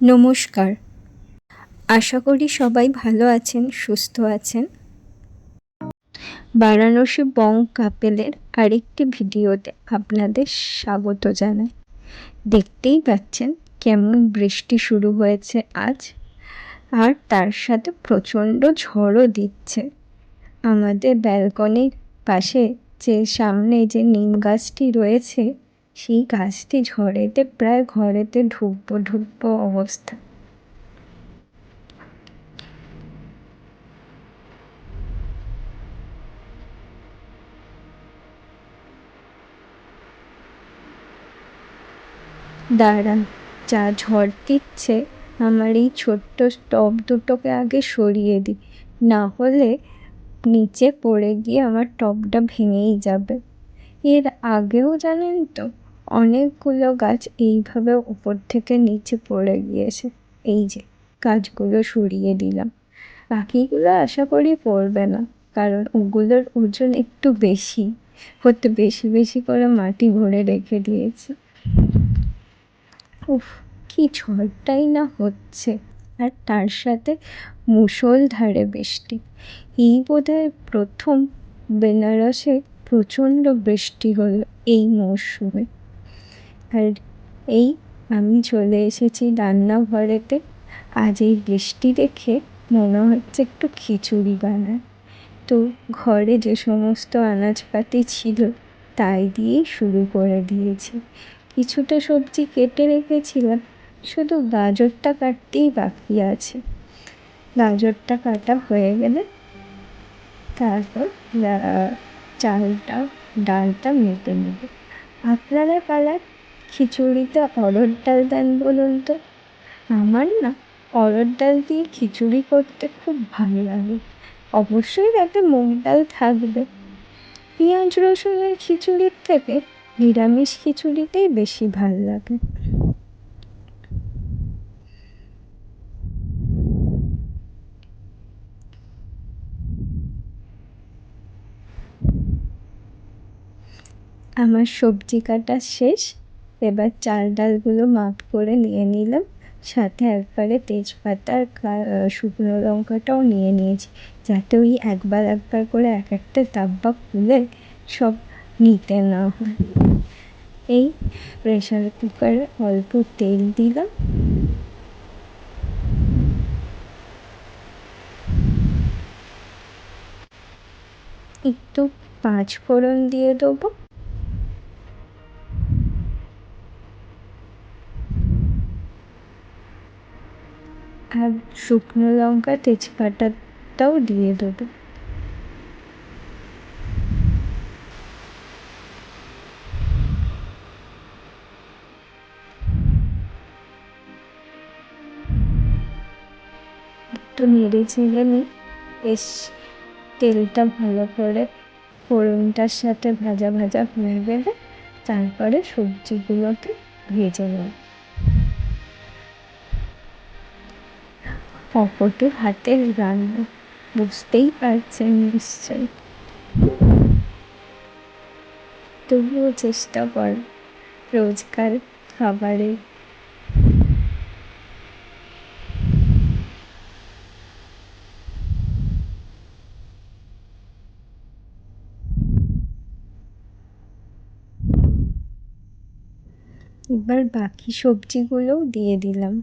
নমস্কার। আশা করি সবাই ভালো আছেন, সুস্থ আছেন। বারাণসী বং কাপেলের আরেকটি ভিডিওতে আপনাদের স্বাগত জানাই। দেখতেই পাচ্ছেন কেমন বৃষ্টি শুরু হয়েছে আজ, আর তার সাথে প্রচণ্ড ঝড়ও দিচ্ছে। আমাদের ব্যালকনির পাশে যে সামনে যে নিম গাছটি রয়েছে সেই গাছটি ঝড়েতে প্রায় ঘরেতে ঢুকবো ঢুকবো অবস্থা। দাঁড়ান, যা ঝড় দিচ্ছে, আমার এই ছোট্ট টব দুটোকে আগে সরিয়ে দিই। না হলে নিচে পড়ে গিয়ে আমার টবটা ভেঙেই যাবে। এর আগেও জানেন তো অনেকগুলো গাছ এইভাবে উপর থেকে নিচে পড়ে গিয়েছে। এই যে, গাছগুলো সরিয়ে দিলাম। বাকিগুলো আশা করি পড়বে না, কারণ ওগুলোর ওজন একটু বেশি। হতে বেশি বেশি করে মাটি ভরে রেখে দিয়েছি। উফ, কি ঝড়টাই না হচ্ছে। আর তার সাথে মুষলধারে বৃষ্টি। এই বোধহয় প্রথম বেনারসে প্রচণ্ড বৃষ্টি হলো এই মরশুমে। আর এই আমি চলে এসেছি রান্নাঘরেতে। আজ এই বৃষ্টি দেখে মনে হচ্ছে একটু খিচুড়ি বানায় তো ঘরে যে সমস্ত আনাজপাতি ছিল, তাই দিয়েই শুরু করে দিয়েছি। কিছুটা সবজি কেটে রেখেছিলাম, শুধু গাজরটা কাটতেই বাকি আছে। গাজরটা কাটা হয়ে গেলে তারপর চালটা, ডালটা মেপে নেব। আপনারা কালার খিচুড়িতে অরহর ডাল দেন বলুন তো? আমার না অরহর ডাল দিয়ে খিচুড়ি করতে খুব ভালো লাগে। অবশ্যই তাতে মুগ ডাল থাকবে। পেঁয়াজ, রসুনের খিচুড়ির থেকে নিরামিষ খিচুড়িতেই বেশি ভালো লাগে। আমার সবজি কাটা শেষ। এবার চাল ডালগুলো মাপ করে নিয়ে নিলাম। সাথে একবারে তেজপাতা আর শুকনো লঙ্কাটাও নিয়ে নিয়েছি। যাতে ওই একবার একবার করে এক একটা ডাব্বা খুলে সব নিতে না হয়। এই প্রেশার কুকারে অল্প তেল দিলাম। একটু পাঁচ ফোড়ন দিয়ে দেবো। আর শুকনো লঙ্কা তেজপাতাটাও দিয়ে দেবো। একটু নেড়ে চেড়ে নিই। বেশ, তেলটা ভালো করে ফোড়নটার সাথে ভাজা ভাজা হয়ে গেলে তারপরে সবজিগুলোকে ভেজে নেব। অপটু হাতের রান্না, বুঝতেই পারছেন নিশ্চয়ই। তবুও চেষ্টা কর রোজকার খাবারের এবার বাকি সবজিগুলোও দিয়ে দিলাম।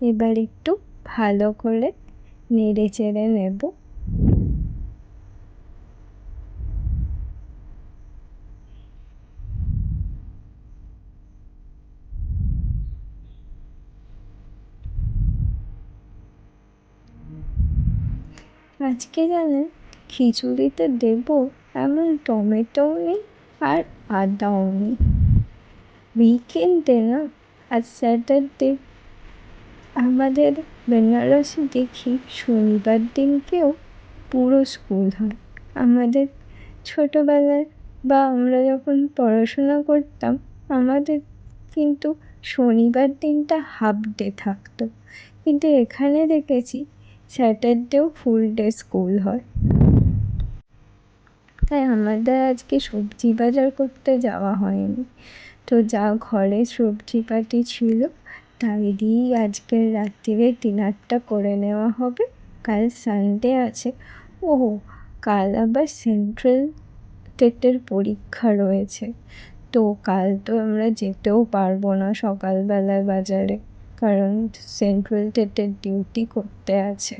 এবার একটু ভালো করে নেড়ে চেড়ে নেব। আজকে জানেন খিচুড়িতে দেবো এমন টমেটোও নেই আর আদাও নেই। উইকেন্ডে না, আর স্যাটারডে আমাদের বেনারসে দেখি শনিবার দিনকেও পুরো স্কুল হয়। আমাদের ছোটোবেলায় বা আমরা যখন পড়াশোনা করতাম, আমাদের কিন্তু শনিবার দিনটা হাফ ডে থাকতো। কিন্তু এখানে দেখেছি স্যাটারডেও ফুল ডে স্কুল হয়। তাই আমাদের আজকে সবজি বাজার করতে যাওয়া হয়নি। তো যা ঘরে সবজিপাতি ছিল তাই দিয়েই আজকের রাত্রিরে ডিনারটা করে নেওয়া হবে। কাল সানডে আছে। ও কাল আবার সেন্ট্রাল টেটের পরীক্ষা রয়েছে। তো কাল তো আমরা যেতেও পারব না সকালবেলায় বাজারে, কারণ সেন্ট্রাল টেটের ডিউটি করতে আছে।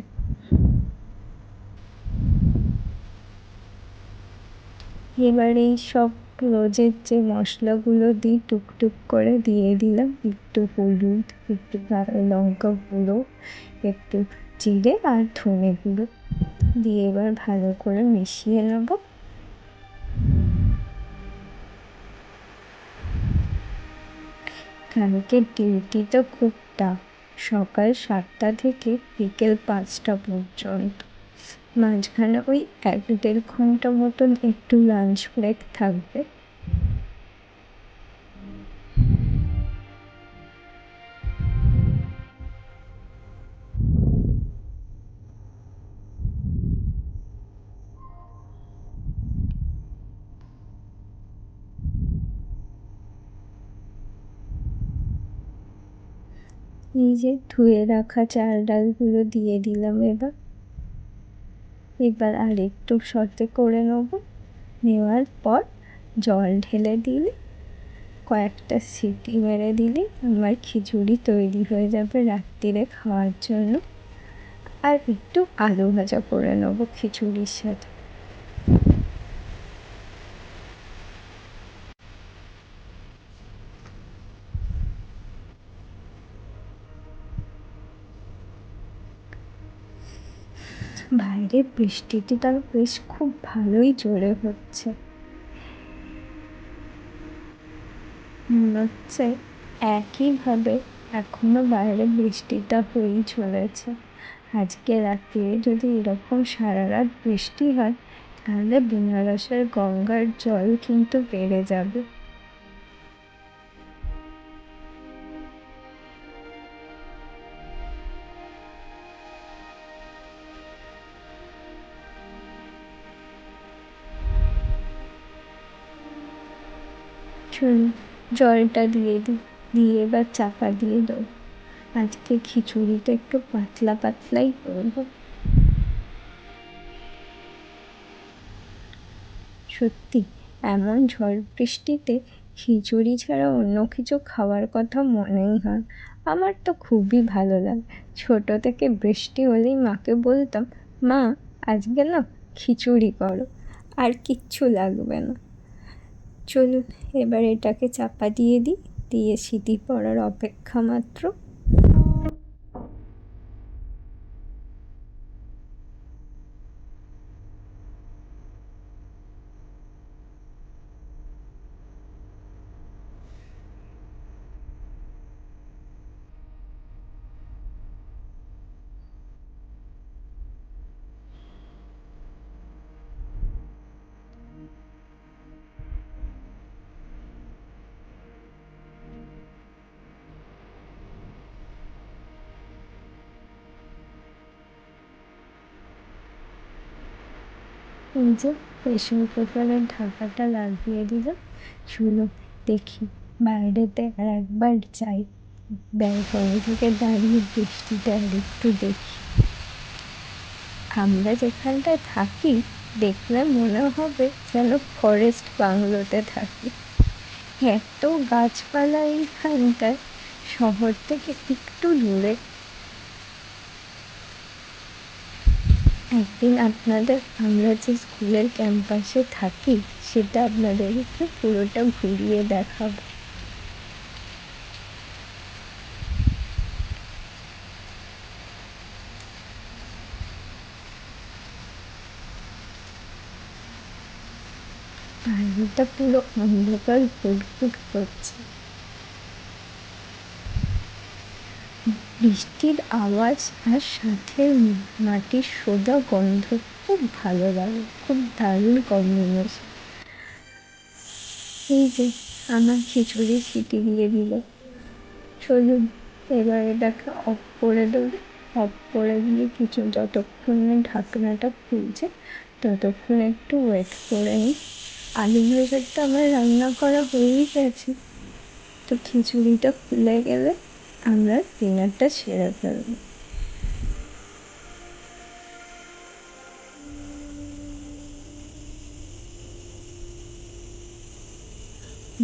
এবার এই সব রোজের যে মশলাগুলো দিই, টুকটুক করে দিয়ে দিলাম। একটু হলুদ, একটু লঙ্কা গুঁড়ো একটু জিরে আর ধনে গুঁড়ো দিয়ে এবার ভালো করে মিশিয়ে নেব। কালকের ডিউটি তো খুব টাফ সকাল সাতটা থেকে বিকেল পাঁচটা পর্যন্ত। মাঝখানে ওই এক দেড় ঘণ্টা মতন একটু লাঞ্চ ব্রেক থাকবে। এই যে ধুয়ে রাখা চাল ডালগুলো দিয়ে দিলাম এবার। এবার আর একটু সতে করে নেব। নেওয়ার পর জল ঢেলে দিলে, কয়েকটা সিটি মেরে দিলে আমার খিচুড়ি তৈরি হয়ে যাবে রাত্রিরে খাওয়ার জন্য। আর একটু আলু ভাজা করে নেব খিচুড়ির সাথে। বাইরে বৃষ্টিটি তার বেশ খুব ভালোই জোরে হচ্ছে। মনে হচ্ছে একইভাবে এখনও বাইরে বৃষ্টিটা হয়েই চলেছে। আজকে রাতে যদি এরকম সারা রাত বৃষ্টি হয়, তাহলে বেনারসের গঙ্গার জল কিন্তু বেড়ে যাবে। জলটা দিয়ে দিই দিয়ে এবার চাপা দিয়ে দাও আজকে খিচুড়িটা একটু পাতলা পাতলাই করব। সত্যি, এমন ঝড় বৃষ্টিতে খিচুড়ি ছাড়া অন্য কিছু খাওয়ার কথা মনেই হয়। আমার তো খুবই ভালো লাগে। ছোটো থেকে বৃষ্টি হলেই মাকে বলতাম, মা, আজকে না খিচুড়ি করো। আর কিচ্ছু লাগবে না। চলুন এবার এটাকে চাপা দিয়ে দিই দিয়ে সিটি পড়ার অপেক্ষা মাত্র। এই যে প্রেশার কুকারের ঢাকাটা লাগিয়ে দিলাম। চলো দেখি বাইরেতে আর একবার যাই। ব্যালকনি থেকে দাঁড়িয়ে বৃষ্টিটা আর একটু দেখি। আমরা যেখানটায় থাকি দেখলে মনে হবে যেন ফরেস্ট বাংলোতে থাকি। এত গাছপালা এইখানটায়। শহর থেকে একটু দূরে একদিন আপনাদের আমরা যে স্কুলের ক্যাম্পাসে থাকি, সেটা আপনাদেরকে পুরোটা ঘুরিয়ে দেখাবো। বাইরেটা পুরো অন্ধকার ফুটফুট করছে। বৃষ্টির আওয়াজ আর সাথে মাটির সোজা গন্ধ খুব ভালো লাগে, খুব দারুণ কম্বিনেশন এই যে, আমার খিচুড়ি সিটি দিয়ে দিল। চলুন, এবার এটাকে অফ করে দেবো। অফ করে দিয়ে কিছু, যতক্ষণ ঢাকনাটা খুলছে, ততক্ষণ একটু ওয়েট করে নিই। আলু ভাজাটা আমার রান্না করা হয়েই গেছে। তো খিচুড়িটা খুলে গেলে আমরা ডিনারটা সেরে ফেলব।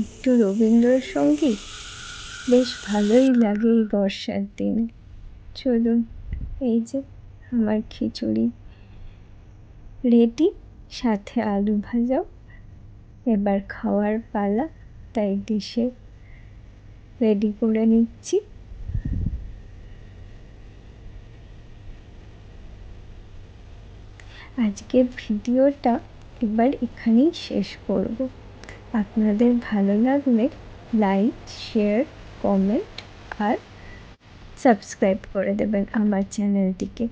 একটু রবীন্দ্রসঙ্গীত? বেশ ভালোই লাগে এই বর্ষার দিনে। চলুন, এই যে আমার খিচুড়ি। রেডি সাথে আলু ভাজাও। এবার খাওয়ার পালা, তাই ডিশে রেডি করে নিচ্ছি। আজকের ভিডিওটা এবার এখানেই শেষ করব। আপনাদের ভালো লাগলে লাইক, শেয়ার, কমেন্ট আর সাবস্ক্রাইব করে দেবেন আমার চ্যানেলটিকে।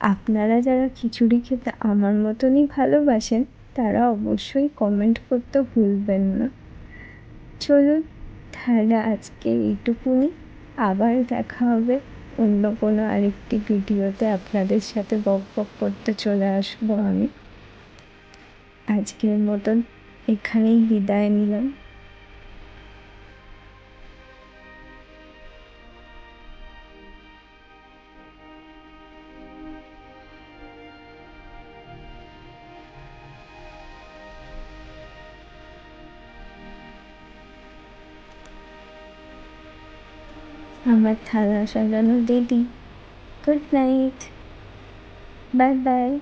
আপনারা যারা খিচুড়ি খেতে আমার মতনই ভালোবাসেন, তারা অবশ্যই কমেন্ট করতে ভুলবেন না। চলুন, তাহলে আজকে এইটুকুনি। আবার দেখা হবে। অন্য কোনো আরেকটি ভিডিওতে আপনাদের সাথে বক বক করতে চলে আসব আমি। আজকের মতন এখানেই বিদায় নিলাম। हम अट्ठारह साल वालों दे दी गुड नाइट बाय बाय